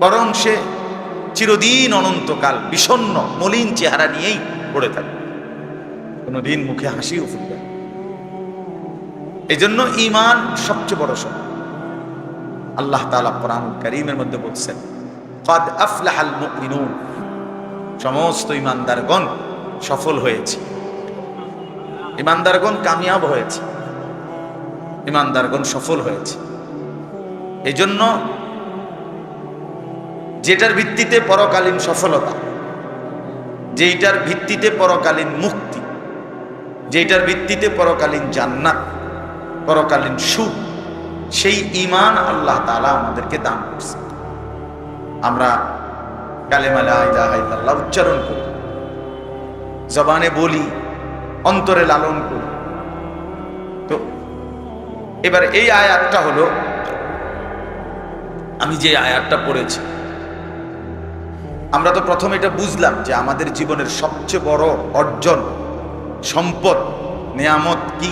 বরং সে চিরদিন অনন্তকাল বিষণ্ণ, মলিন চেহারা নিয়েই পড়ে থাকে। কোনোদিন মুখে হাসিও ফুটবে এই জন্য ইমান সবচেয়ে বড় সব আল্লাহ তাআলা কোরআন করিমের মধ্যে বলছেন আফলাহাল সমস্ত ইমানদারগণ সফল হয়েছে। ইমানদারগণ কামিয়াব হয়েছে। ইমানদারগণ সফল হয়েছে। এই জন্য যেটার ভিত্তিতে পরকালীন সফলতা, যেইটার ভিত্তিতে পরকালীন মুক্তি, যেইটার ভিত্তিতে পরকালীন জান্নাত, পরকালীন সুখ, সেই ইমান আল্লাহ তালা আমাদেরকে দান করছে। আমরা কালেমা লা ইলাহা ইল্লাল্লাহ উচ্চারণ করি, জবানে বলি, অন্তরে লালন করি। তো এবার এই আয়াতটা হলো, আমি যে আয়াতটা পড়েছি, আমরা তো প্রথম এটা বুঝলাম যে আমাদের জীবনের সবচেয়ে বড় অর্জন, সম্পদ, নিয়ামত কি?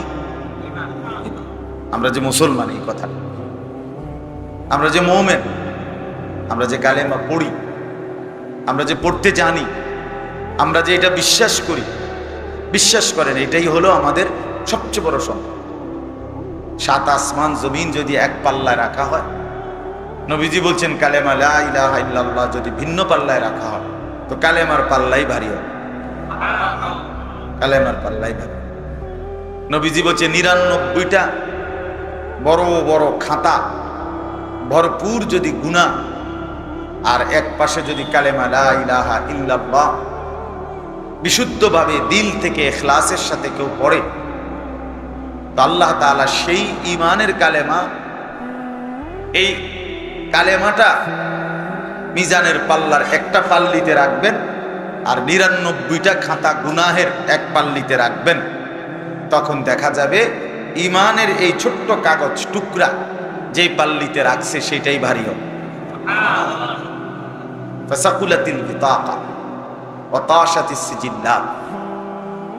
আমরা যে মুসলমান এই কথা, আমরা যে মৌমেন, আমরা যে কালেমা পড়ি, আমরা যে পড়তে জানি, আমরা যে এটা বিশ্বাস করি, বিশ্বাস করেন, এটাই হলো আমাদের সবচেয়ে বড় সম্পদ। সাত আসমান জমিন যদি এক পাল্লায় রাখা হয়, নবীজি বলছেন, কালেমা লা ইলাহা ইল্লাল্লাহ যদি ভিন্ন পাল্লায় রাখা হয়, তো কালেমার পাল্লাই ভারী হবে। কালেমার পাল্লাই ভারী নবীজি বলছে নিরানব্বইটা বড় বড় খাতা, ভরপুর যদি গুণা, আর এক পাশে যদি কালেমা লা ইলাহা ইল্লাল্লাহ, বিশুদ্ধভাবে দিল থেকে এখলাসের সাথে কেউ পড়ে তো আল্লাহ তাআলা সেই ইমানের কালেমা, এই কালেমাটা মিজানের পাল্লার একটা পাল্লিতে রাখবেন আর নিরানব্বইটা খাতা গুনাহের এক পাল্লিতে রাখবেন। তখন দেখা যাবে ইমানের এই ছোট্ট কাগজ টুকরা যেই পাল্লিতে রাখছে সেটাই ভারী হবে।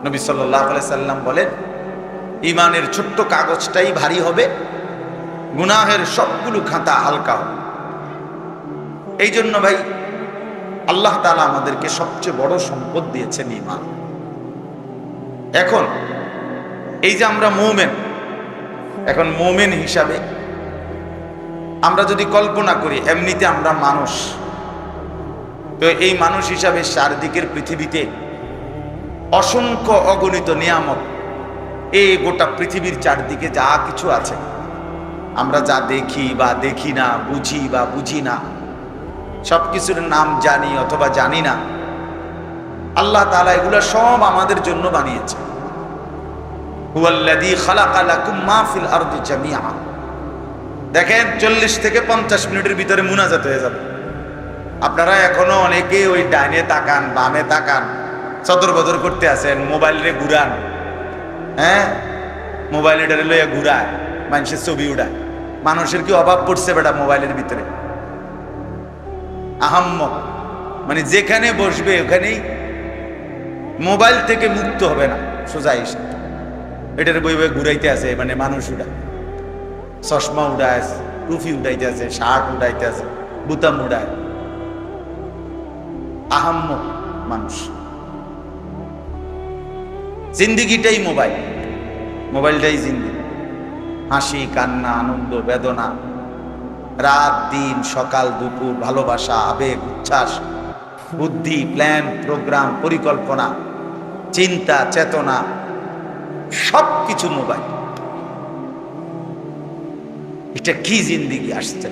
নবী সাল্লাম বলেন ইমানের ছোট্ট কাগজটাই ভারী হবে, গুনাহের সবগুলো খাতা হালকা হবে। এই জন্য ভাই, আল্লাহ তালা আমাদেরকে সবচেয়ে বড় সম্পদ দিয়েছেন ইমান এখন, এই যে আমরা মোমেন, এখন মোমেন হিসাবে আমরা যদি কল্পনা করি, এমনিতে আমরা মানুষ। তো এই মানুষ হিসাবে চারদিকের পৃথিবীতে অসংখ্য অগণিত নিয়ামত এই গোটা পৃথিবীর চারদিকে যা কিছু আছে। আমরা যা দেখি বা দেখি না, বুঝি বা বুঝি না সব কিছুর নাম জানি অথবা জানি না। আল্লাহ তাআলা এগুলো সব আমাদের জন্য বানিয়েছে। দেখেন, চল্লিশ থেকে পঞ্চাশ মিনিটের ভিতরে মুনাজাত হয়ে যাবে। আপনারা এখনও অনেকে ওই ডাইনে তাকান, বামে তাকান সদর বদর করতে আছেন মোবাইল রে ঘুরান। হ্যাঁ মোবাইল এটারে লইয়া ঘুরায় মানুষের ছবি উড়ায় মানুষের কি অভাব পড়ছে বেটা মোবাইলের ভিতরে? আহাম্ম মানে যেখানে বসবে ওখানেই মোবাইল থেকে মুক্ত হবে না, সোজা এসে। এটার বই বই ঘুরাইতে আছে মানে মানুষ উড়ায় চশমা উড়ায় টুফি উঠাইতে আছে, শার্ট উড়াইতে আছে, বুতাম উড়ায়। আহাম্ম মানুষ। জিন্দিগিটাই মোবাইল। মোবাইলটাই জিন্দিগি হাসি, কান্না, আনন্দ, বেদনা। রাত, দিন, সকাল, দুপুর, ভালোবাসা, আবেগ, উচ্ছ্বাস, বুদ্ধি, প্ল্যান, প্রোগ্রাম, পরিকল্পনা, চিন্তা, চেতনা সব কিছু মোবাইল। এটা কি জিন্দিগি আসছে?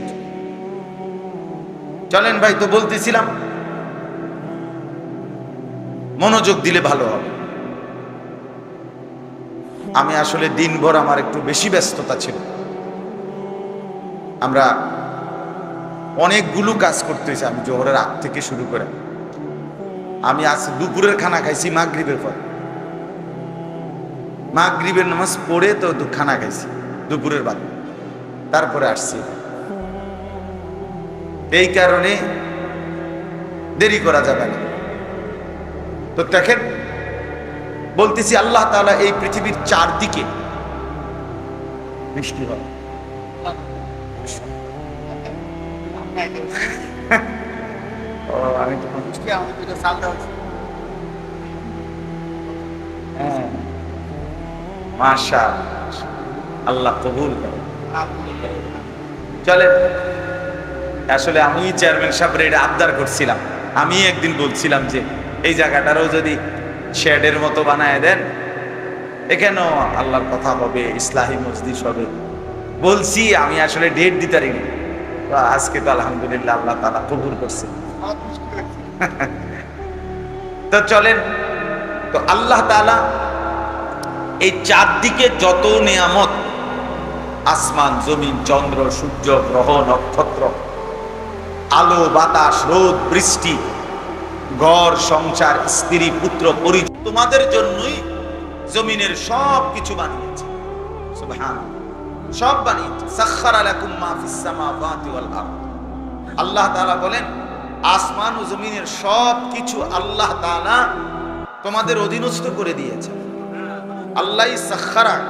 চলেন ভাই, তো বলতেছিলাম, মনোযোগ দিলে ভালো হবে। আমি আসলে দিনভর আমার একটু বেশি ব্যস্ততা ছিল। আমরা অনেকগুলো কাজ করতে করতেছি আমি জোহরের আগ থেকে শুরু করে। আমি আজ দুপুরের খানা খাইছি মাগরিবের পর। মাগরিবের নামাজ পড়ে তো খানা খাইছি, দুপুরের বাদ। তারপরে আসছি। এই কারণে দেরি করা যাবে না। তো দেখেন বলতেছি আল্লাহ তাআলা এই পৃথিবীর চারদিকে বৃষ্টি হয়। ও আমি হ্যাঁ। মাশা আল্লাহ কবুল চলে আসলে আমি চেয়ারম্যান সাহেবের এটা আবদার করছিলাম। আমি একদিন বলছিলাম যে এই জায়গাটারও যদি শেডের মতো বানায় দেন। এখানেও আল্লাহর কথা হবে, ইসলাহী মসজিদ হবে? বলছি, আমি আসলে ডেট দিতে পারিনি। আজকে তো আলহামদুলিল্লাহ আল্লাহ তালা কবুল করছে। তো চলেন, তো আল্লাহ তালা এই চারদিকে যত নিয়ামত, আসমান, জমিন, চন্দ্র, সূর্য, গ্রহ, নক্ষত্র, আলো, বাতাস, রোদ, বৃষ্টি ঘর, সংসার, স্ত্রী, পুত্র পরিচয় তোমাদের জন্যই জমিনের সব কিছু বানিয়েছে সব বানিয়েছে। আল্লাহ তালা বলেন, আসমান ও জমিনের সব কিছু আল্লাহ তাআলা তোমাদের অধীনস্থ করে দিয়েছে। আল্লাহ সাখারা,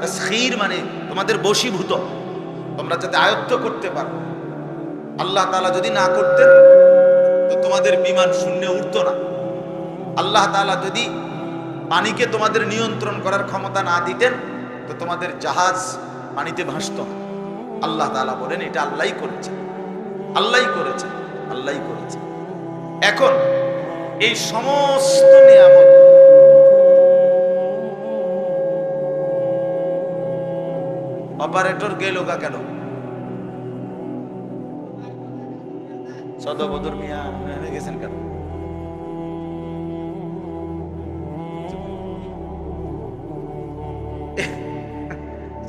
তাসখীর মানে তোমাদের বশীভূত। তোমরা যাতে আয়ত্ত করতে পারো। আল্লাহ তাআলা যদি না করতেন তোমাদের বিমান শূন্যে উঠতো না। আল্লাহ তাআলা যদি পানিকে তোমাদের নিয়ন্ত্রণ করার ক্ষমতা না দিতেন, তো তোমাদের জাহাজ পানিতে ভাসত না। আল্লাহ তাআলা বলেন, এটা আল্লাহই করেছে। আল্লাহই করেছে। আল্লাহই করেছে। এখন এই সমস্ত নিয়ামত অপারেটর গেল কেন? সদবদর মিয়া, আপনি গেছেন কেন?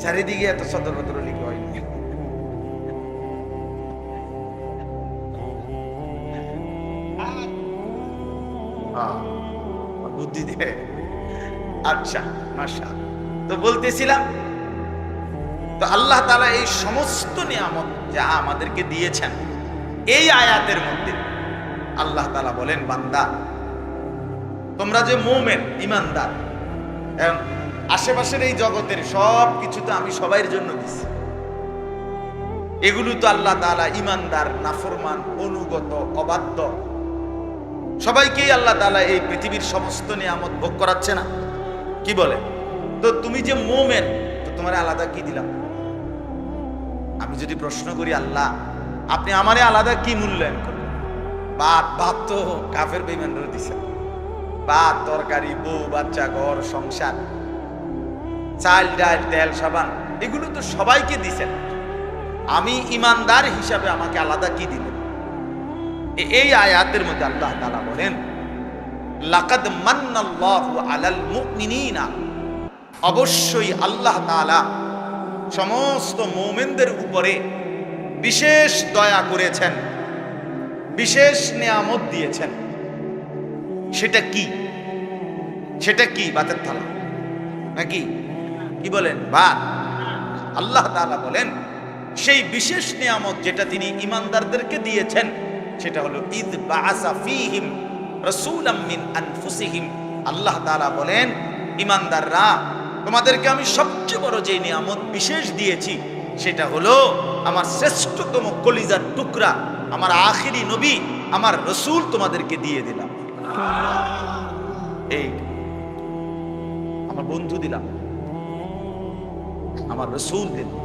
চারিদিকে এত সদর লিখে হয়নি বুদ্ধি দিয়ে। আচ্ছা মাসা তো বলতেছিলাম, তো আল্লাহ তালা এই সমস্ত নিয়ামত যা আমাদেরকে দিয়েছেন এই আয়াতের মধ্যে আল্লাহ তালা বলেন, বান্দা, তোমরা যে মোমেন ইমানদার আশেপাশের এই জগতের সব কিছু তো আমি সবাইয়ের জন্য দিছি। এগুলো তো আল্লাহ তালা ইমানদার নাফরমান, অনুগত, অবাধ্য, সবাইকেই আল্লাহ তালা এই পৃথিবীর সমস্ত নিয়ামত ভোগ করাচ্ছে না। কি বলে? তো তুমি যে মোমেন, তো তোমার আলাদা কি দিলাম? আমি যদি প্রশ্ন করি, আল্লাহ আপনি আমারে আলাদা কি মূল্যায়ন করলেন? ভাত ভাত তো কাফের বেইমানরা দিছে। ভাত তরকারি, বউ, বাচ্চা, ঘর, সংসার, চাল, ডাল, তেল, সাবান, এগুলো তো সবাইকে দিছেন। আমি ইমানদার হিসাবে আমাকে আলাদা কি দিলেন? এই আয়াতের মধ্যে আল্লাহ তালা বলেন, লাকাদ মান্নাল্লাহু আলাল মুমিনিনা। অবশ্যই আল্লাহ তাআলা সমস্ত মুমিনদের উপরে বিশেষ দয়া করেছেন, বিশেষ নিয়ামত দিয়েছেন। সেটা কি? সেটা কি বাতের থালা? নাকি? কি বলেন? ভাত আল্লাহ তালা বলেন, সেই বিশেষ নিয়ামত যেটা তিনি ইমানদারদেরকে দিয়েছেন, সেটা হলো ঈদ বাআসা ফীহিম রাসূলাম মিন আনফুসিহিম। আল্লাহ তাআলা বলেন ইমানদাররা তোমাদেরকে আমি সবচেয়ে বড় যে নিয়ামত বিশেষ দিয়েছি সেটা হলো আমার শ্রেষ্ঠতম কলিজার টুকরা, আমার আখিরি নবী, আমার রসূল তোমাদেরকে দিয়ে দিলাম। এই, আমার বন্ধু দিলাম। আমার রসুল দিলাম।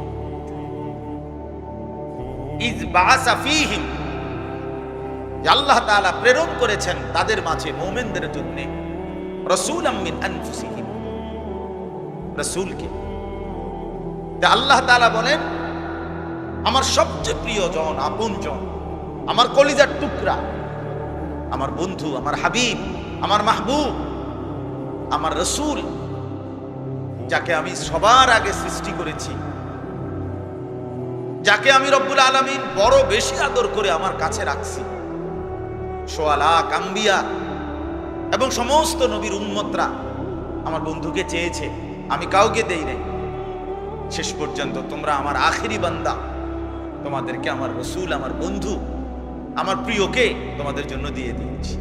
আল্লাহ তাআলা প্রেরণ করেছেন তাদের মাঝে মুমিনদের জন্য, রাসূলাম মিন আনফুসিহিম। রাসূলকে আল্লাহ তাআলা বলেন, আমার সবচেয়ে প্রিয়জন আপনজন আমার কলিজার টুকরা, আমার বন্ধু, আমার হাবিব, আমার মাহবুব, আমার রসুল, যাকে আমি সবার আগে সৃষ্টি করেছি, যাকে আমি রব্বুল আলমিন বড় বেশি আদর করে আমার কাছে রাখছি সোয়ালা কাম্বিয়া এবং সমস্ত নবীর উম্মতরা আমার বন্ধুকে চেয়েছে, আমি কাউকে দেই নাই। শেষ পর্যন্ত তোমরা আমার আখেরি বান্দা। তোমাদেরকে আমার রসুল, আমার বন্ধু, আমার প্রিয়কে তোমাদের জন্য দিয়ে দিয়েছি।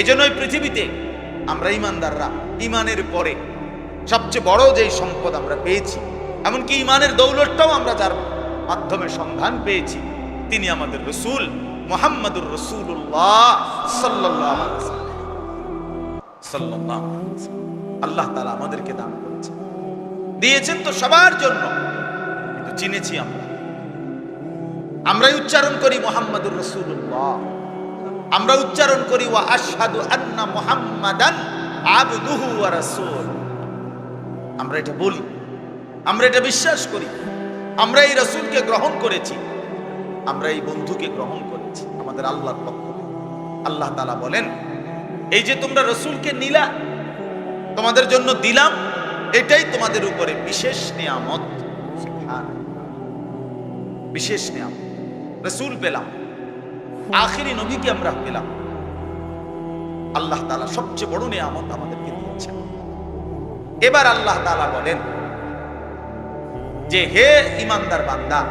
এজন্য এই পৃথিবীতে আমরা ইমানদাররা, ইমানের পরে সবচেয়ে বড় যেই সম্পদ আমরা পেয়েছি, এমনকি ইমানের দৌলতটাও আমরা যার মাধ্যমে সন্ধান পেয়েছি, তিনি আমাদের রসুল মোহাম্মদুর রসুল্লাহ সাল্লাহ আল্লাহ তালা আমাদেরকে দান করেছেন। দিয়েছেন তো সবার জন্য, কিন্তু চিনেছি আমরা। আমরাই উচ্চারণ করি মোহাম্মদুর রসুল্লাহ আমরা উচ্চারণ করি ওয়া আশহাদু আন্না মুহাম্মাদান আমরা এটা বলি, আমরা এটা বিশ্বাস করি। আমরা এই রসুলকে গ্রহণ করেছি, আমরা এই বন্ধুকে গ্রহণ করেছি, আমাদের আল্লাহর পক্ষ। আল্লাহ তাআলা বলেন এই যে তোমরা রসুলকে নিলা, তোমাদের জন্য দিলাম, এটাই তোমাদের উপরে বিশেষ নিয়ামত। বিশেষ নিয়ামত। রসুল পেলাম। আখিরি নবীকে আমরা পেলাম। আল্লাহ তাআলা সবচেয়ে বড় নিয়ামত আমাদেরকে দিয়েছেন। এবার আল্লাহ তালা বলেন যে, হে ইমানদার বান্দা,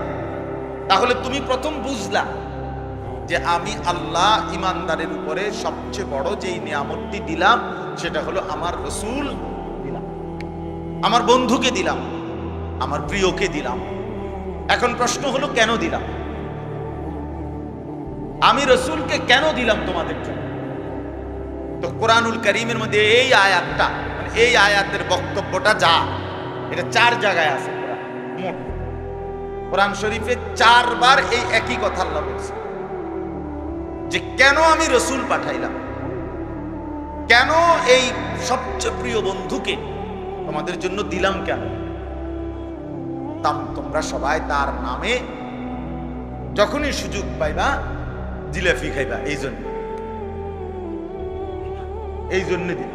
তাহলে তুমি প্রথম বুঝলা যে আমি আল্লাহ ইমানদারের উপরে সবচেয়ে বড় যেই নিয়ামতটি দিলাম, সেটা হলো আমার রসুল দিলাম। আমার বন্ধুকে দিলাম, আমার প্রিয়কে দিলাম। এখন প্রশ্ন হলো কেন দিলাম? আমি রসুলকে কেন দিলাম তোমাদের জন্য? তো কোরআনুল করিমের মধ্যে এই আয়াতটা মানে এই আয়াতের বক্তব্যটা যা, এটা চার জায়গায় আছে মোট। কোরআন শরীফে চারবার এই একই কথা আল্লাহ বলছে যে কেন আমি রসুল পাঠাইলাম? কেন এই সবচেয়ে প্রিয় বন্ধুকে তোমাদের জন্য দিলাম কেন? তাম, তোমরা সবাই তার নামে যখনই সুযোগ পাইবা জিলাফি খাইবা, এই জন্য। এই জন্য দিন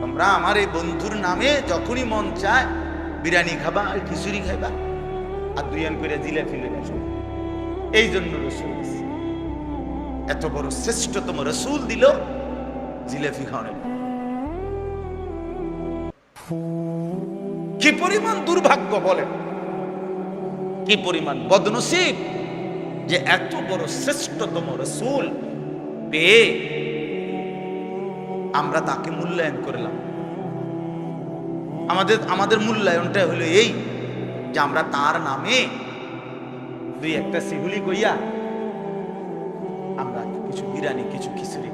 তোমরা আমার এই বন্ধুর নামে যখনই মন চায়, বিরিয়ানি খাবা আর খিচুড়ি খাইবা, আর দুই করে জিলাফি লেগে এই জন্য রসুল। এত বড় শ্রেষ্ঠতম রসুল দিল জিলাফি খাওয়ানোর কি পরিমাণ দুর্ভাগ্য বলেন? কি পরিমাণ বদনসিব যে এত বড় শ্রেষ্ঠতম রসুল পেয়ে আমরা তাকে মূল্যায়ন করলাম। আমাদের আমাদের মূল্যায়নটা হলো এই যে আমরা তার নামে দুই একটা সিগুলি কইয়া কিছু বিরিয়ানি, কিছু খিচুড়ি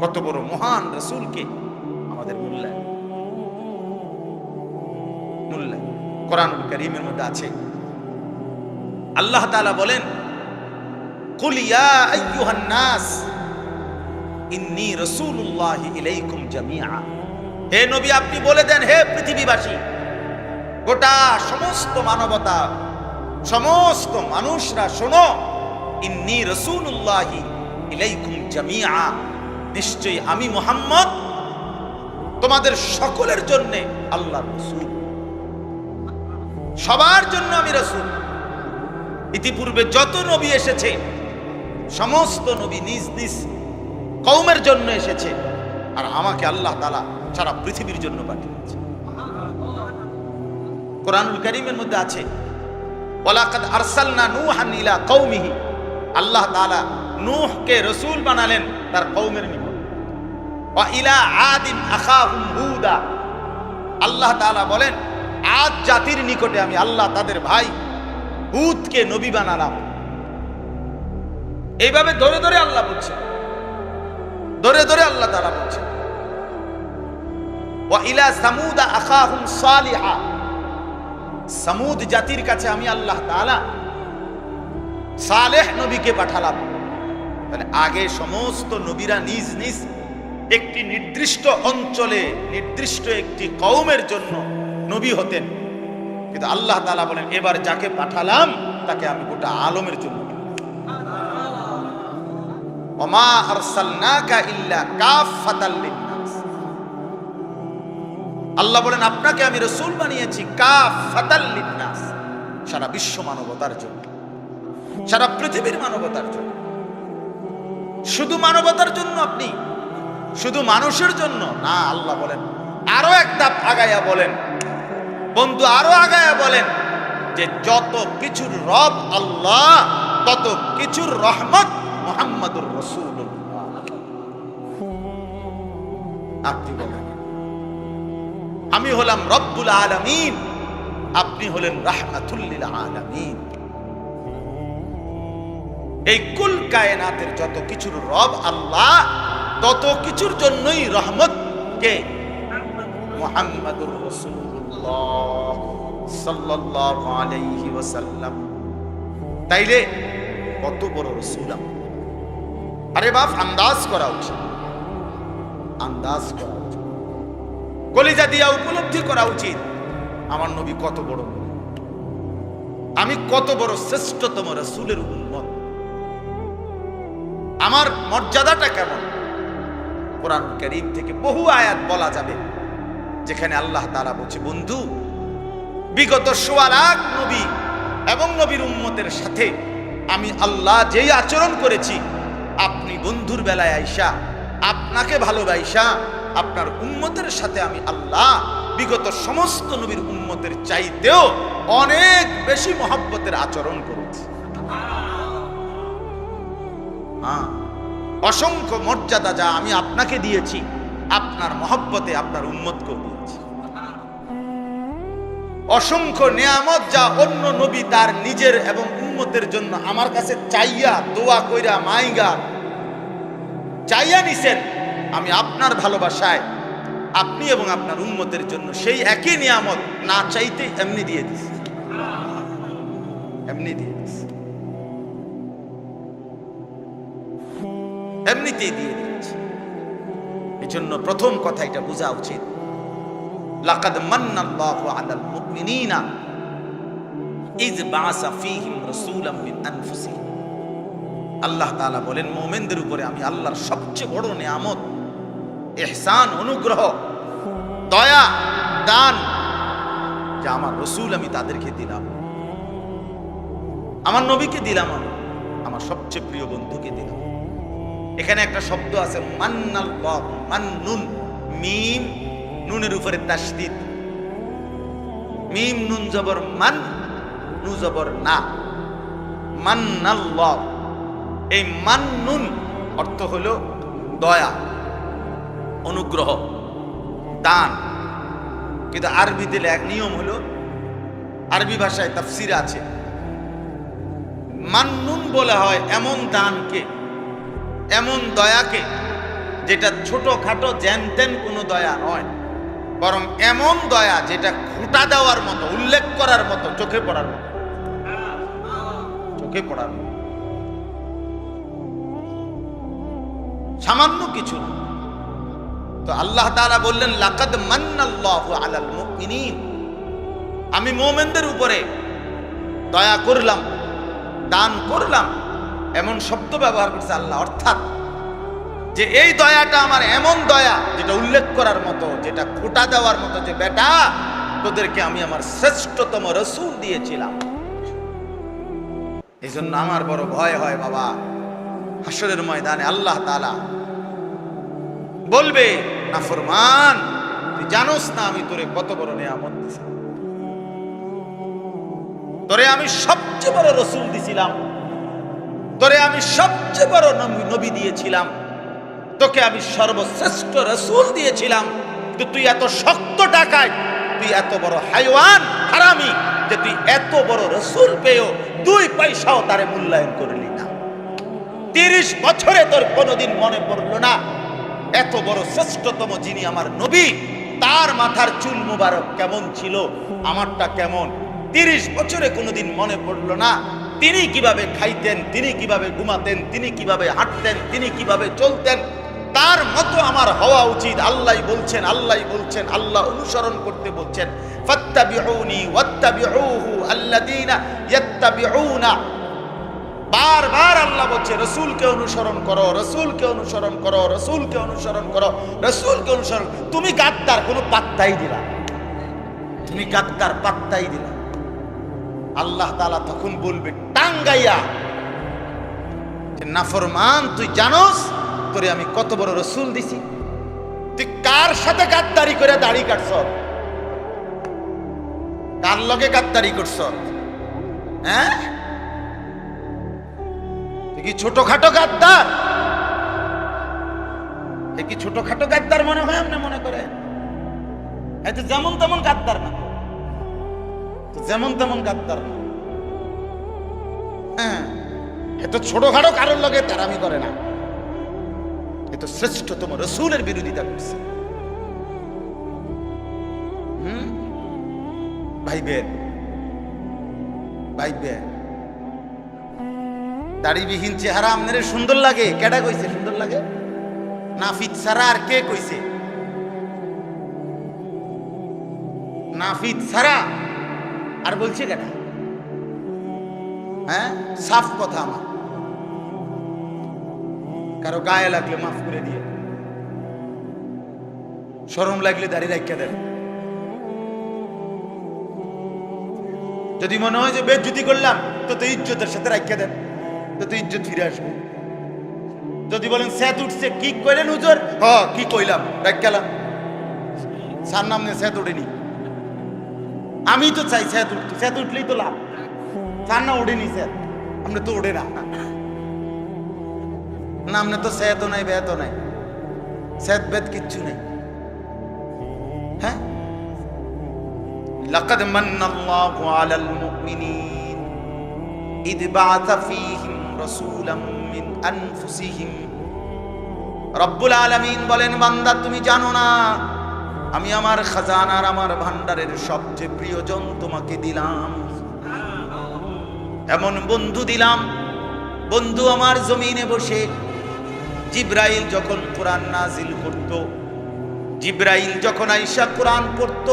কত বড় মহান রসুলকে আমাদের মূল্যায়ন কোরআনুল করিমের মধ্যে আছে। আল্লাহ তাআলা বলেন, কুল আইয়ুহান নাস, ইন্নী ইলাইকুম হে নবী, আপনি বলে দেন, হে পৃথিবীবাসী, গোটা সমস্ত মানবতা, সমস্ত মানুষরা, শোনো ইন্নী রাসূলুল্লাহি ইলাইকুম জামিআ। নিশ্চয়ই আমি মুহাম্মদ তোমাদের সকলের জন্য আল্লাহ রসুল। সবার জন্য আমি রসুল। ইতিপূর্বে যত নবী এসেছে, সমস্ত নবী নিজ নিজ কৌমের জন্য এসেছে, আর আমাকে আল্লাহ তালা সারা পৃথিবীর জন্য পাঠিয়েছে। কোরআনুল করিমের মধ্যে আছে, ওয়ালাকাদ আরসালনা নূহান ইলা কওমিহি। আল্লাহ তাআলা নূহকে রসুল বানালেন তার কওমের নিকট। ইলা আল্লাহ তাআলা বলেন আদ জাতির নিকটে আমি আল্লাহ তাদের ভাই হুদকে নবী বানালাম। এইভাবে ধরে ধরে আল্লাহ বলছে। ধরে ধরে আল্লাহ তালা বলছে। ইলা সামুদা আখাহুম সালিহা। সামুদ জাতির কাছে আমি আল্লাহ তাআলা সালেহ নবীকে পাঠালাম। তাহলে আগে সমস্ত নবীরা নিজ নিজ একটি নির্দিষ্ট অঞ্চলে, নির্দিষ্ট একটি কওমের জন্য নবী হতেন। কিন্তু আল্লাহ তালা বলেন, এবার যাকে পাঠালাম, তাকে আমি গোটা আলমের জন্য আল্লাহ বলেন, আপনাকে আমি রসুল বানিয়েছি লিন্নাস, সারা বিশ্ব মানবতার জন্য। সারা পৃথিবীর মানবতার জন্য। শুধু মানবতার জন্য আপনি, শুধু মানুষের জন্য, না, আল্লাহ বলেন, আরও এক ধাপ আগাইয়া বলেন, বন্ধু, আরও আগাইয়া বলেন যে যত কিছুর রব আল্লাহ, তত কিছুর রহমত মোহাম্মদুর রসুল্লাহ আপনি বলেন, আমি হলাম রব্বুল আলামিন, আপনি হলেন রাহমাতুল্লিল আলামিন। এই কুল কায়নাতের যত কিছুর রব আল্লাহ, তত কিছুর জন্যই রহমত কে? মুহাম্মাদুর রাসূলুল্লাহ সাল্লাল্লাহু আলাইহি ওয়াসাল্লাম। তাইলে কত বড় রাসূল আরে বাপ, আন্দাজ করা উচিত। আন্দাজ করা উচিত। কলিজা দিয়া উপলব্ধি করা উচিত। আমার নবী কত বড়? আমি কত বড় শ্রেষ্ঠতম রসুলের উন্মত আমার মর্যাদাটা কেমন? কোরআন করিম থেকে বহু আয়াত বলা যাবে, যেখানে আল্লাহ তারা বলছে, বন্ধু, বিগত সোয়া লাখ নবী এবং নবীর উম্মতের সাথে আমি আল্লাহ যেই আচরণ করেছি, আপনি বন্ধুর বেলায় আইসা, আপনাকে ভালোবাসা আপনার উম্মতের সাথে আমি আল্লাহ বিগত সমস্ত নবীর উম্মতের চাইতেও অনেক বেশি মহব্বতের আচরণ করেছি হ্যাঁ অসংখ্য মর্যাদা যা আমি আপনাকে দিয়েছি, আপনার মহব্বতে আপনার উম্মতকেও দিয়েছি। অসংখ্য নিয়ামত যা অন্য নবী তার নিজের এবং উম্মতের জন্য আমার কাছে চাইয়া, দোয়া কইরা, মাইগা, চাইয়া নিছেন, আমি আপনার ভালোবাসায়, আপনি এবং আপনার উম্মতের জন্য সেই একই নিয়ামত না চাইতে এমনি দিয়ে দিছি। এমনি দিয়ে দিছি। এমনিতেই দিয়ে দিয়েছি। এজন্য প্রথম কথা এটা বোঝা উচিত। লাকাদ মান্নাল্লাহু আলাল মুমিনিনা ফীহিম রাসূলাম মিন আনফুসিহিম। আল্লাহ তাআলা বলেন, মুমিনদের উপরে আমি আল্লাহর সবচেয়ে বড় নিয়ামত, ইহসান, অনুগ্রহ, দয়া, দান যে আমার রসুল আমি তাদেরকে দিলাম। আমার নবীকে দিলাম আমি, আমার সবচেয়ে প্রিয় বন্ধুকে দিলাম। এখানে একটা শব্দ আছে মান্নাল্লাহ মান্নুন। মিম, নুনের উপরে তাসদিদ মিম, নুন জবর মান, নু জবর না। মান্নাল্লাহ এই মান্নুন অর্থ হলো দয়া, অনুগ্রহ, দান। কিন্তু আরবিতে এক নিয়ম হলো, আরবি ভাষায় তাফসির আছে, মান্নুন বলা হয় এমন দানকে এমন দয়াকে যেটা ছোটখাটো জ্যানতেন কোনো দয়া নয়, বরং এমন দয়া যেটা খুঁটা দেওয়ার মতো, উল্লেখ করার মতো, চোখে পড়ার মতো। চোখে পড়ার মতো। সামান্য কিছু না। তো আল্লাহ তাআলা বললেন, লাকাদ মান্নাল্লাহু আলাল মুমিনিন। আমি মোমেনদের উপরে দয়া করলাম, দান করলাম। এমন শব্দ ব্যবহার করছে আল্লাহ, অর্থাৎ যে এই দয়াটা আমার এমন দয়া যেটা উল্লেখ করার মতো, যেটা খোটা দেওয়ার মতো, যে বেটা, তোদেরকে আমি আমার শ্রেষ্ঠতম রসুল দিয়েছিলাম। এই জন্য আমার বড় ভয় হয় বাবা। হাসরের ময়দানে আল্লাহ তালা বলবে, না ফরমান, তুই জানোস না আমি তোরে কত বড় নিয়ামত দিছি। তোরে আমি সবচেয়ে বড় রসুল দিছিলাম। তোরে আমি সবচেয়ে বড় নবী- দিয়েছিলাম। তোকে আমি সর্বশ্রেষ্ঠ রসুল দিয়েছিলাম তুই এত শক্ত টাকায় তুই এত বড় হাইওয়ান হারামি যে তুই এত বড় রসুল পেয়েও দুই পয়সাও তারে মূল্যায়ন করলি না। তিরিশ বছরে তোর কোনোদিন মনে পড়ল না, এত বড় শ্রেষ্ঠতম যিনি আমার নবী, তার মাথার চুল মুবারক কেমন ছিল, আমারটা কেমন? তিরিশ বছরে কোনোদিন মনে পড়ল না তিনি কীভাবে খাইতেন, তিনি কীভাবে ঘুমাতেন, তিনি কীভাবে হাঁটতেন, তিনি কীভাবে চলতেন, তার মতো আমার হওয়া উচিত। আল্লাহ বলছেন আল্লাহ বলছেন, আল্লাহ অনুসরণ করতে বলছেন, ফাত্তাবিউনি ওয়াত্তাবিউহু আল্লাযীনা ইয়াত্তাবিউনা। বারবার আল্লাহ বলছে, রসুলকে অনুসরণ করো, রসুলকে অনুসরণ করো, রসুলকে অনুসরণ করো, রসুলকে অনুসরণ তুমি গাদ্দার, কোনো পাত্তাই দিলা তুমি গাদ্দার, পাত্তাই দিলা। আল্লাহ তালা তখন বলবে, টাঙ্গাইয়া নাফরমান, তুই জানোস, তোরে আমি কত বড় রসুল দিছি। তুই কার সাথে গাদ্দারি করে দাড়ি কাটছ কার লগে গাদ্দারি করছ হ্যাঁ? তুই কি ছোটখাটো গাদ্দার? কি ছোটখাটো গাদ্দার মনে হয় আপনি মনে করেন? এত যেমন তেমন গাদ্দার না। যেমন তেমন গাদ্দার না। হ্যাঁ এত ছোটখাটো কারোর লগে তারামি করে না। এ তো শ্রেষ্ঠতম রসুলের বিরোধিতা করছে। ভাইবেন ভাইবেন দাড়িবিহীন চেহারা আপনার সুন্দর লাগে? কেডা কইছে সুন্দর লাগে? নাফিদ ছাড়া আর কে কইছে? নাফিদ ছাড়া? আর বলছে কেডা হ্যাঁ? সাফ কথা আমার। কারও গায়ে লাগলে মাফ করে দিয়ে। শরম লাগলে দাঁড়িয়ে রাখিয়া দেন। যদি মনে হয় যে বেজ্জুতি করলাম, তো তো ইজ্জতের সাথে রাখিয়া দেন। তো তো ইজ্জত ফিরে আসব। যদি বলেন, স্যাত উঠছে, কি কইলেন হুজুর? হ, কি কইলাম? রাখিয়ালাম সার নাম নিয়ে স্যাত উঠেনি আমি তো চাই স্যাত উঠতে স্যাত উঠলেই তো লাভ সার না ওঠেনি স্যাত আমরা তো ওঠে না না আপনি তো স্যাতও নাই বেতও নাই স্যাত বেত কিচ্ছু নেই হ্যাঁ لقد من الله على المؤمنين إذ بعث فيهم رسولا من أنفسهم রব্বুল আলামিন বলেন বান্দা তুমি জানো না আমি আমার খাজানার, আমার ভান্ডারের সবচেয়ে প্রিয়জন তোমাকে দিলাম। এমন বন্ধু দিলাম, বন্ধু আমার জমিনে বসে। জিব্রাইল যখন কোরআন নাজিল করত, জিব্রাইল যখন আইসা কোরআন পড়ত,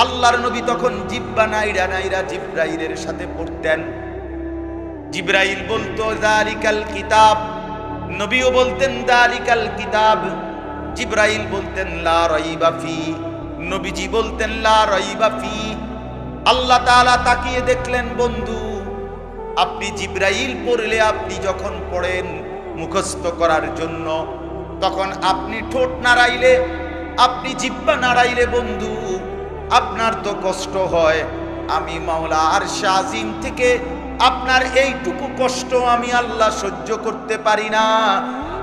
আল্লাহর নবী তখন জিব্বা নাইরা নাইরা জিব্রাইলের সাথে পড়তেন। জিব্রাইল বলতো দারিকাল কিতাব। নবীও বলতেন দারিকাল কিতাব। জিব্রাইল বলতেন, লা রাইবা ফি। নবীজি বলতেন, লা রাইবা ফি। আল্লাহ তাআলা তাকিয়ে দেখলেন, বন্ধু, আপনি জিব্রাইল পড়লে আপনি যখন পড়েন মুখস্থ করার জন্য, তখন আপনি ঠোঁট নাড়াইলে, আপনি জিব্বা নাড়াইলে, বন্ধু, আপনার তো কষ্ট হয়। আমি মাওলা আর শাহিম থেকে আপনার এইটুকু কষ্ট আমি আল্লাহ সহ্য করতে পারি না।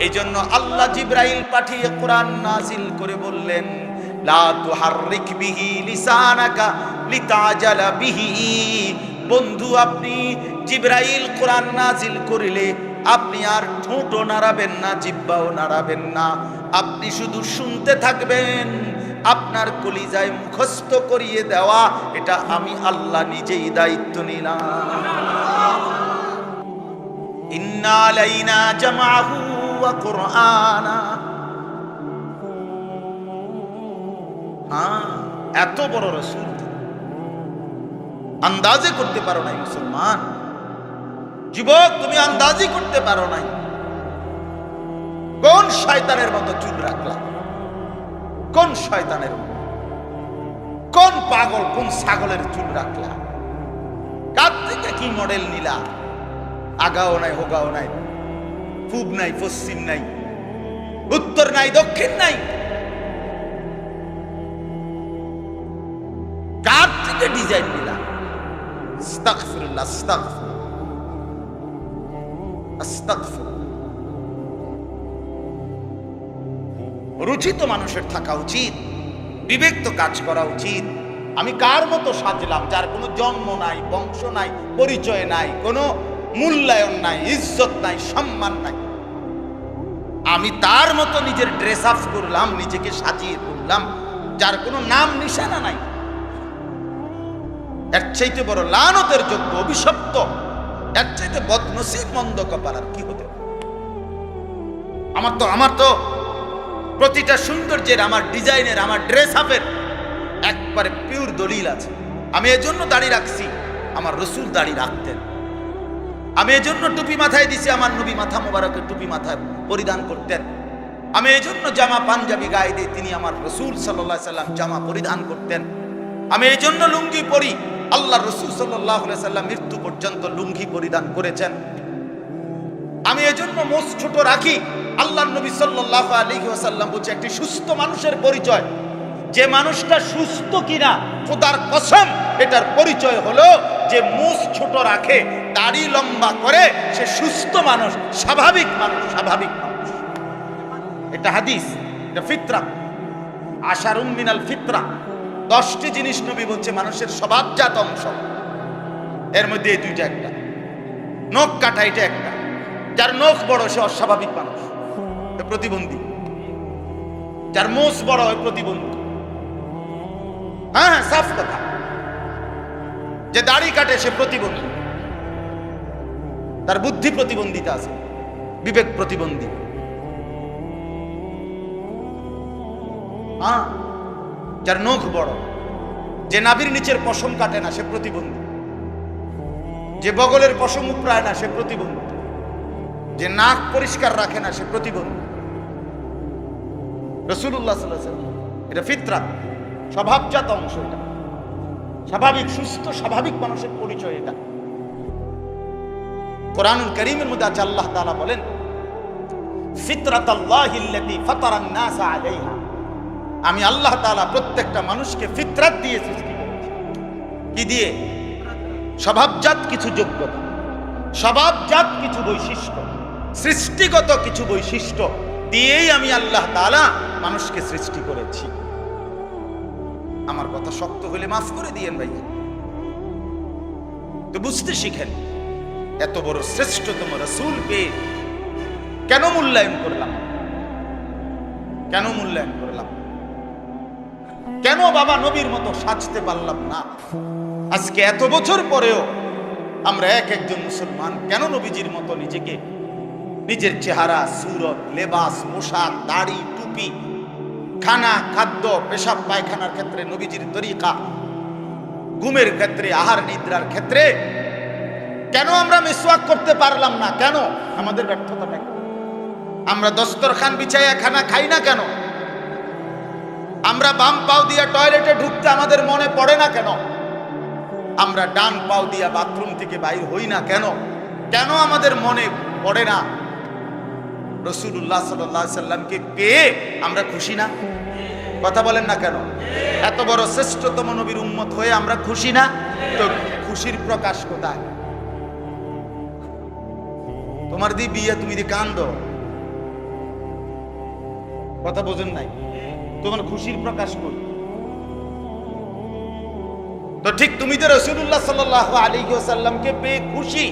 এই জন্য আল্লাহ জিব্রাইল পাঠিয়ে কোরআন নাজিল করে বললেন, লা তুহাররিক বিহি লিসানাকা লিতাজালা বন্ধু, আপনি জিব্রাইল কোরআন নাজিল করিলে আপনি আর ঠোঁটও নাড়াবেন না, জিব্বাও নাড়াবেন না। আপনি শুধু শুনতে থাকবেন, আপনার কলিজায় মুখস্থ করিয়ে দেওয়া, এটা আমি আল্লাহ নিজেই দায়িত্ব নিলাম। ইন্না আলাইনা জামাহু হ্যাঁ এত বড় রসুল। আন্দাজে করতে পারো নাই মুসলমান। যুবক, তুমি আন্দাজি করতে পারো নাই। কোন শয়তানের মতো চুল রাখলা? কোন শয়তানের? কোন পাগল, কোন ছাগলের চুল রাখলা? কার থেকে কি মডেল নিলা? আগাও নাই, হোগাও নাই। পূব নাই, পশ্চিম নাই, উত্তর নাই, দক্ষিণ নাই। কার থেকে ডিজাইন নিলা? আস্তাগফিরুল্লাহ আস্তাগফির আস্তাগফির রুচি মানুষের থাকা উচিত বিবেক তো কাজ করা উচিত। আমি কার মতো সাজলাম, যার কোনো জন্ম নাই, বংশ নাই, পরিচয় নাই, কোনো মূল্যায়ন নাই, ইজ্জত নাই, সম্মান নাই? আমি তার মতো নিজের ড্রেস আপ করলাম, নিজেকে সাজিয়ে তুললাম, যার কোনো নাম নিশানা নাই। এর চাইতে বড় লানতের যোগ্য অভিশপ্ত, এর চাইতে বদনসিব মন্দ কপাল আর কি হতে আমার তো আমার তো প্রতিটা সৌন্দর্যের, আমার ডিজাইনের, আমার ড্রেস আপের একবারে পিওর দলিল আছে। আমি এজন্য দাড়ি রাখছি, আমার রসুল দাড়ি রাখতেন। আমি এজন্য টুপি মাথায় দিছি, আমার নবী মাথা মোবারকের টুপি মাথায় পরিধান করতেন। আমি এজন্য জামা পাঞ্জাবি গায়ে দিয়ে তিনি আমার রসুল সাল্লাহ সাল্লাম জামা পরিধান করতেন। আমি এই জন্য লুঙ্গি পরি, আল্লাহ রসুল সাল্লাহ সাল্লাম মৃত্যু পর্যন্ত লুঙ্গি পরিধান করেছেন। আমি এজন্য মোষ ছোট রাখি আল্লাহ নবী সাল্লাহ ওয়াসাল্লাম বলছে, একটি সুস্থ মানুষের পরিচয়। যে মানুষটা সুস্থ কিনা, খোদার কসম, এটার পরিচয় হলো যে মুখ ছোট রাখে, দাড়ি লম্বা করে, সে সুস্থ মানুষ, স্বাভাবিক মানুষ স্বাভাবিক মানুষ। এটা হাদিস, এটা ফিতরা। আশারুম মিনাল ফিতরা। দশটি জিনিস নবী বলছে, মানুষের স্বভাবজাত অংশ। এর মধ্যে এই দুইটা একটা। নখ কাটা, এটা একটা। যার নখ বড়, সে অস্বাভাবিক মানুষ প্রতিবন্ধী। যার মোষ বড় হয় প্রতিবন্ধী। হ্যাঁ হ্যাঁ সাফ কথা। যে দাড়ি কাটে সে প্রতিবন্ধী। তার বুদ্ধি প্রতিবন্ধিতা আছে, বিবেক প্রতিবন্ধী। যার নখ বড়, যে নাভির নিচের পশম কাটে না, সে প্রতিবন্ধী। যে বগলের পশম উপড়ায় না, সে প্রতিবন্ধী। যে নাক পরিষ্কার রাখে না, সে প্রতিবন্ধী। রসুল্লাহ এটা ফিতরা। স্বভাবজাত অংশ এটা। স্বাভাবিক, সুস্থ, স্বাভাবিক মানুষের পরিচয় এটা। কোরআনুল করিমের মধ্যে আছে, আল্লাহ তাআলা বলেন আমি আল্লাহ তাআলা প্রত্যেকটা মানুষকে ফিতরাত দিয়ে সৃষ্টি করেছি। কি দিয়ে? স্বভাবজাত কিছু যোগ্যতা, স্বভাবজাত কিছু বৈশিষ্ট্য, সৃষ্টিগত কিছু বৈশিষ্ট্য দিয়েই আমি আল্লাহ তাআলা মানুষকে সৃষ্টি করেছি। আমার কথা শক্ত হলে মাফ করে দিয়েন ভাই তো বুঝতে শিখেন, এত বড় শ্রেষ্ঠতম রসুল পেয়ে কেন মূল্যায়ন করলাম? কেন মূল্যায়ন করলাম? কেন বাবা নবীর মতো সাজতে পারলাম না? আজকে এত বছর পরেও আমরা এক একজন মুসলমান কেন নবীজির মতো নিজেকে, নিজের চেহারা, সুরত, লেবাস, পোশাক, দাড়ি, টুপি খানা, খাদ্য, পেশাব, পায়খানার ক্ষেত্রে নবীজির তরিকা, ঘুমের ক্ষেত্রে, আহার, নিদ্রার ক্ষেত্রে, কেন আমরা মিসওয়াক করতে পারলাম না? কেন? আমাদের ব্যর্থতা কেন? আমরা দস্তরখান বিছাইয়া খানা খাই না কেন? আমরা বাম পাও দিয়া টয়লেটে ঢুকতে আমাদের মনে পড়ে না কেন? আমরা ডান পাও দিয়া বাথরুম থেকে বাইর হই না কেন? কেন আমাদের মনে পড়ে না? রসুল্লাহ সাল্লাহ সাল্লামকে পেয়ে আমরা খুশি না? কথা বলেন না কেন? এত বড় শ্রেষ্ঠতম নবীর উম্মত হয়ে আমরা খুশি না? তো খুশির প্রকাশ কোথায়? তোমার দি বিয়ে, তুমি দি কান্দ। কথা বোঝেন নাই? তোমার খুশির প্রকাশ করি তো ঠিক তুমি তো রসুল্লাহ সাল্লাহ আলী সাল্লামকে পেয়ে খুশি,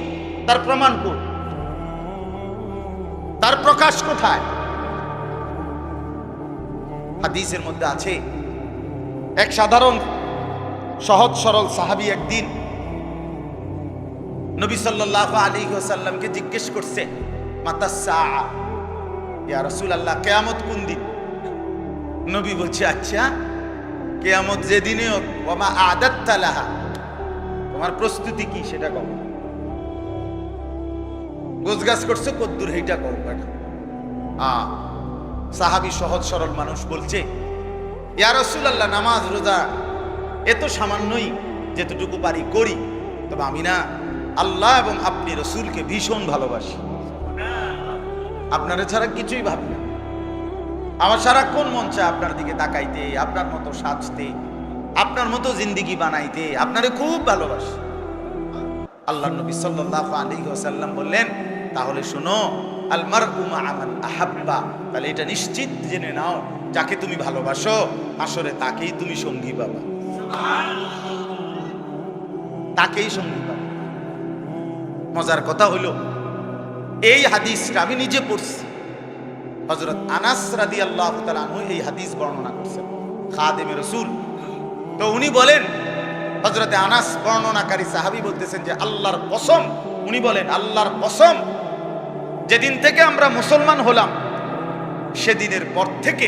তার প্রমাণ কর তার প্রকাশ কোথায়? হাদিসের মধ্যে আছে, এক সাধারণ, সহজ সরল সাহাবি একদিন নবী সাল্লাহ আলী সাল্লামকে জিজ্ঞেস করছে, মাতাসা, ইয়া রসুল আল্লাহ কেয়ামত কোন দিন? নবী বলছে আচ্ছা কেয়ামত যেদিনে ওমা আদাত তালাহা তোমার প্রস্তুতি কি সেটা কম গোছগাছ করছে, কদ্দুর হেইটা কম বেটা আ, সাহাবি সহজ সরল মানুষ বলছে, ইয়া রসুল আল্লাহ নামাজ, রোজা এত সামান্যই যেতটুকু পারি করি, তবে আমি না, আল্লাহ এবং আপনি রসুলকে ভীষণ ভালোবাসি। আপনারা ছাড়া কিছুই ভাবি না। আমার সারাক্ষণ মন চায় আপনার দিকে তাকাইতে, আপনার মতো সাজতে, আপনার মতো জিন্দিগি বানাইতে, আপনারে খুব ভালোবাসি। আল্লাহ নবী সাল্লাহ আলী ওসাল্লাম বললেন তাহলে শোনো আলমার উমা আমান আহাব্বা। তাহলে এটা নিশ্চিত জেনে নাও, যাকে তুমি ভালোবাসো, আসলে তাকেই তুমি সঙ্গী পাবা। তাকেই সঙ্গী পাবা। মজার কথা হলো এই হাদিসটা আমি নিজে পড়ছি। হজরত আনাস রাদি আল্লাহ তালু এই হাদিস বর্ণনা করছেন, খাদেমে রসুল। তো উনি বলেন হজরতে আনাস বর্ণনাকারী সাহাবি বলতেছেন যে, আল্লাহর কসম, উনি বলেন, আল্লাহর কসম যেদিন থেকে আমরা মুসলমান হলাম, সেদিনের পর থেকে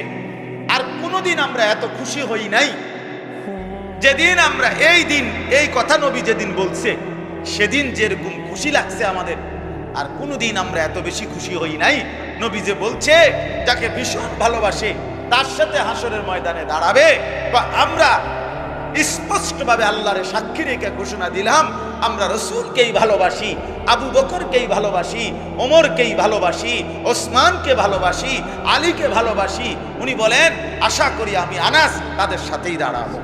আর কোনোদিন আমরা এত খুশি হই নাই। যেদিন আমরা এই দিন, এই কথা নবী যেদিন বলছে, সেদিন যেরকম খুশি লাগছে আমাদের, আর কোনোদিন আমরা এত বেশি খুশি হই নাই। নবী যে বলছে, যাকে ভীষণ ভালোবাসে, তার সাথে হাসরের ময়দানে দাঁড়াবে। বা আমরা স্পষ্টভাবে আল্লাহর সাক্ষী রেখে ঘোষণা দিলাম, আমরা রসুলকেই ভালোবাসি, আবু বকরকেই ভালোবাসি, ওমরকেই ভালোবাসি, ওসমানকে ভালোবাসি, আলীকে ভালোবাসি। উনি বলেন, আশা করি আমি আনাস, তাদের সাথেই দাঁড়াবো।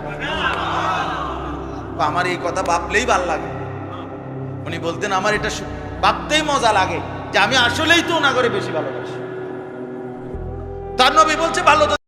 আমার এই কথা ভাবলেই ভালো লাগে। উনি বলতেন, আমার এটা ভাবতেই মজা লাগে যে আমি আসলেই তো না করে বেশি ভালোবাসি। তা আর নবী বলছে, ভালো